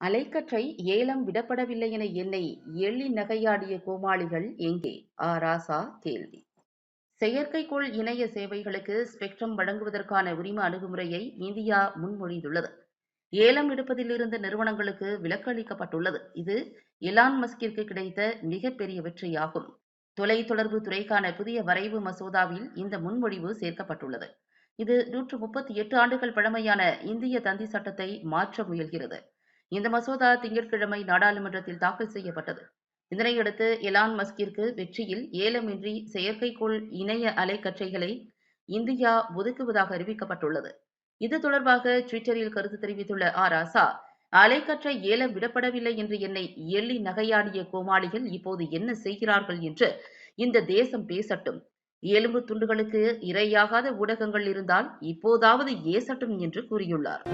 அலைக்கற்றை ஏலம் விடப்படவில்லை என என்னை எள்ளி நகையாடிய கோமாளிகள் எங்கே? ஆ ராசா கேள்வி. செயற்கைக்கோள் இணைய சேவைகளுக்கு ஸ்பெக்ட்ரம் வழங்குவதற்கான உரிம அணுகுமுறையை இந்தியா முன்மொழிந்துள்ளது. ஏலம் எடுப்பதிலிருந்து நிறுவனங்களுக்கு விலக்கு அளிக்கப்பட்டுள்ளது இது எலான் மஸ்கிற்கு கிடைத்த மிகப்பெரிய வெற்றியாகும். தொலைத்தொடர்பு துறைக்கான புதிய வரைவு மசோதாவில் இந்த முன்மொழிவு சேர்க்கப்பட்டுள்ளது. இது நூற்று முப்பத்தி எட்டு ஆண்டுகள் பழமையான இந்திய தந்தி சட்டத்தை மாற்ற முயல்கிறது. இந்த மசோதா திங்கட்கிழமை நாடாளுமன்றத்தில் தாக்கல் செய்யப்பட்டது. இதனையடுத்து எலான் மஸ்கிற்கு வெற்றியில் ஏலமின்றி செயற்கைக்கோள் இணைய அலைக்கற்றைகளை இந்தியா ஒதுக்குவதாக அறிவிக்கப்பட்டுள்ளது. இது தொடர்பாக ட்விட்டரில் கருத்து தெரிவித்துள்ள ஆ. ராசா அலைக்கற்றை ஏலம் விடப்படவில்லை என்று என்னை எள்ளி நகையாடிய கோமாளிகள் இப்போது என்ன செய்கிறார்கள் என்று இந்த தேசம் பேசட்டும். எலும்பு துண்டுகளுக்கு இரையாகாத ஊடகங்கள் இருந்தால் இப்போதாவது ஏசட்டும் என்று கூறியுள்ளார்.